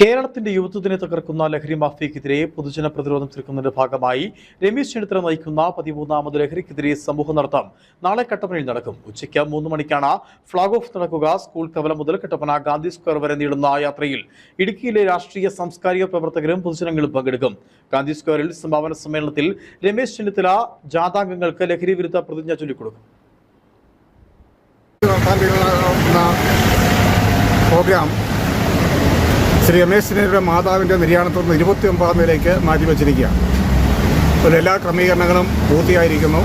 കേരളത്തിന്റെ യുവത്വത്തിനെ തകർക്കുന്ന ലഹരി മാഫിയക്കെതിരെ പൊതുജന പ്രതിരോധം തീർക്കുന്നതിന്റെ ഭാഗമായി രമേശ് ചെന്നിത്തല നയിക്കുന്ന പതിമൂന്നാമത് ലഹരിക്കെതിരെ സമൂഹ നടത്തം നാളെ കട്ടപ്പനയിൽ നടക്കും. ഉച്ചയ്ക്ക് മൂന്ന് മണിക്കാണ് ഫ്ളാഗ് ഓഫ് നടക്കുക. സ്കൂൾ കവല മുതൽ കട്ടപ്പന ഗാന്ധി സ്ക്വയർ വരെ നീളുന്ന യാത്രയിൽ ഇടുക്കിയിലെ രാഷ്ട്രീയ സാംസ്കാരിക പ്രവർത്തകരും പൊതുജനങ്ങളും പങ്കെടുക്കും. ഗാന്ധി സ്ക്വയറിൽ സമാപന സമ്മേളനത്തിൽ രമേശ് ചെന്നിത്തല ജാഥാംഗങ്ങൾക്ക് ലഹരി വിരുദ്ധ പ്രതിജ്ഞ ചൊല്ലിക്കൊടുക്കും. പ്രോഗ്രാം ശ്രീ രമേശ് ചെന്നിത്തലയുടെ മാതാവിന്റെ നിര്യാണത്തിൽ നിന്ന് ഇരുപത്തി ഒമ്പതാം തീയതിയിലേക്ക് മാറ്റിവെച്ചിരിക്കുകയാണ്. അതിൽ എല്ലാ ക്രമീകരണങ്ങളും പൂർത്തിയായിരിക്കുന്നു.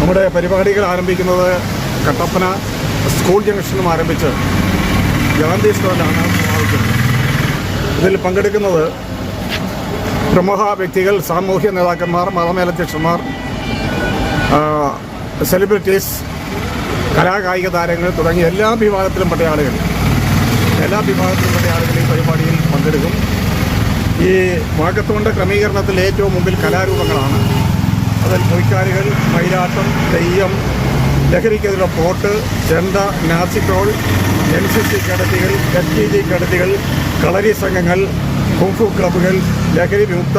നമ്മുടെ പരിപാടികൾ ആരംഭിക്കുന്നത് കട്ടപ്പന സ്കൂൾ ജംഗ്ഷനും ആരംഭിച്ച് ഗാന്ധി സ്റ്റോറിലാണ് ഇതിൽ പങ്കെടുക്കുന്നത് പ്രമുഖ വ്യക്തികൾ സാമൂഹ്യ നേതാക്കന്മാർ മതമേലധ്യക്ഷന്മാർ സെലിബ്രിറ്റീസ് കലാകായിക താരങ്ങൾ തുടങ്ങിയ എല്ലാ വിഭാഗത്തിലും പെട്ട എല്ലാ വിഭാഗത്തിൽപ്പെട്ട ആളുകൾ ഈ പരിപാടിയിൽ പങ്കെടുക്കും. ഈ വാക്കത്തോണ്ട ക്രമീകരണത്തിൽ ഏറ്റവും മുമ്പിൽ കലാരൂപങ്ങളാണ്. അതിൽ പൊയ്ക്കാരികൾ മയിലാട്ടം തെയ്യം ലഹരിക്കെതിരെ പോട്ട് ചെണ്ട നാസിട്രോൾ എൻ സി സി കേഡറ്റുകൾ എസ് ടി ജി കേഡറ്റുകൾ കളരി സംഘങ്ങൾ കുംഫു ക്ലബ്ബുകൾ ലഹരി വിമുക്ത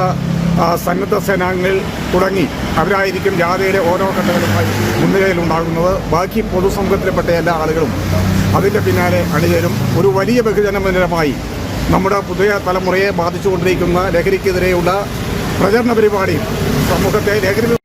സന്നദ്ധ സേനാംഗങ്ങൾ തുടങ്ങി. അവരായിരിക്കും ജാഥയുടെ ഓരോ ഘട്ടങ്ങളുമായി മുൻനിരയിലുണ്ടാകുന്നത്. ബാക്കി പൊതുസമൂഹത്തിൽപ്പെട്ട എല്ലാ ആളുകളും അതിന്റെ പിന്നാലെ അണിചേരും. ഒരു വലിയ ബഹുജന ബഹുജനമന്ദിരമായി നമ്മുടെ പുതിയ തലമുറയെ ബാധിച്ചുകൊണ്ടിരിക്കുന്ന ലഹരിക്കെതിരെയുള്ള പ്രചരണ പരിപാടി സമൂഹത്തെ ലഹരി